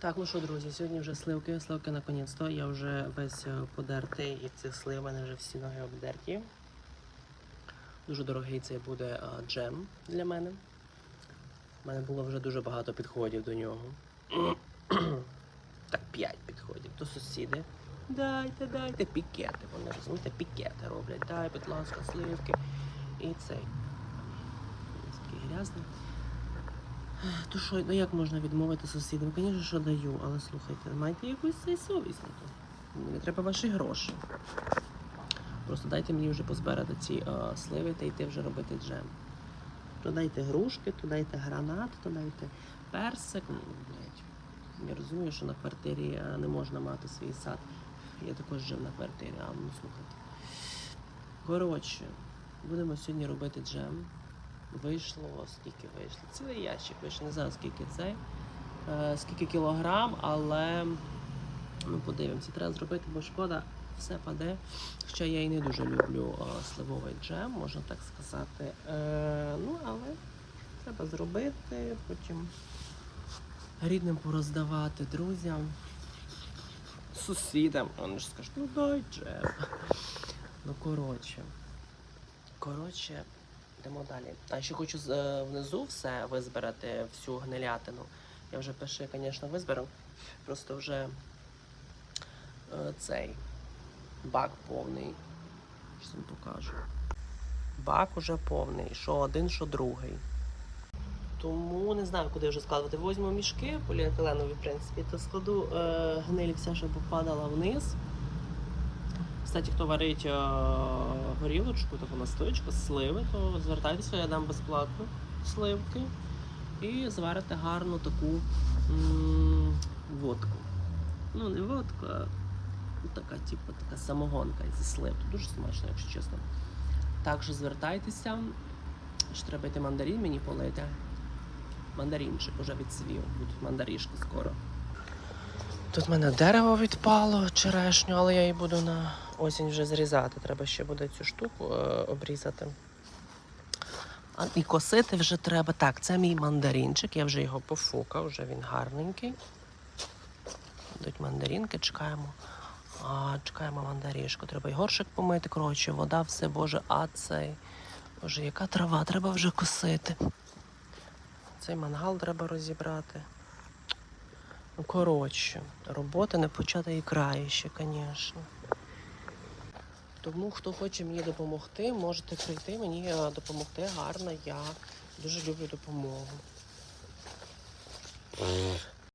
Так, ну що, друзі, сьогодні вже сливки, сливки наконець-то. Я вже весь е, подертий і цих слив, у мене вже всі ноги обдерті. Дуже дорогий цей буде а, джем для мене. У мене було вже дуже багато підходів до нього. так, 5 підходів. То сусіди. Дайте, дайте пікети. Вони розумієте, пікети роблять. Дай, будь ласка, сливки. І цей. Ось такий грязний. То що, ну як можна відмовити сусідам? Звісно, що даю, але слухайте, майте якусь совість на то. Мені треба ваші гроші. Просто дайте мені вже позбирати ці а, сливи та йти вже робити джем. То дайте грушки, то дайте гранат, то дайте персик. Ну, блядь. Я розумію, що на квартирі не можна мати свій сад. Я також жив на квартирі, а ну слухайте. Коротше, будемо сьогодні робити джем. Вийшло, скільки вийшло? Цілий ящик вийшло, не знаю скільки цей, е, скільки кілограм, але ми подивимося. Треба зробити, бо шкода, все паде. Хоча я і не дуже люблю е, сливовий джем, можна так сказати. Е, ну, але треба зробити, потім рідним пороздавати, друзям, сусідам. Вони ж скажуть, ну дай джем. Ну, коротше. Коротше, йдемо далі. А ще хочу е, внизу все визбирати, всю гнилятину. Я вже пише, звісно, визберу. Просто вже е, цей бак повний. Щось вам покажу. Бак уже повний. Що один, що другий. Тому не знаю, куди вже складувати. Возьму мішки поліетиленові, в принципі, то складу е, гниль вся, щоб попадала вниз. Кстати, хто варить е, горілочку, таку настоечку, сливи, то звертайтеся, я дам безплатно сливки. І зварите гарну таку водку. Ну, не водку, а така, типу, така самогонка зі слив. Дуже смачно, якщо чесно. Також звертайтеся. Ще треба йти мандарин мені полити. Мандаринчик уже відсвів, будуть мандарішки скоро. Тут в мене дерево відпало черешню, але я її буду на осінь вже зрізати. Треба ще буде цю штуку е, обрізати. А, і косити вже треба. Так, це мій мандаринчик, я вже його пофукав, вже він гарненький. Йдуть мандаринки, чекаємо. А, чекаємо мандарішку. Треба й горшик помити. Коротше, вода, все, боже, а цей. Боже, яка трава, треба вже косити. Цей мангал треба розібрати. Коротше, робота не почата і краще, звісно. Тому хто хоче мені допомогти, можете прийти мені е, допомогти гарно. Я дуже люблю допомогу.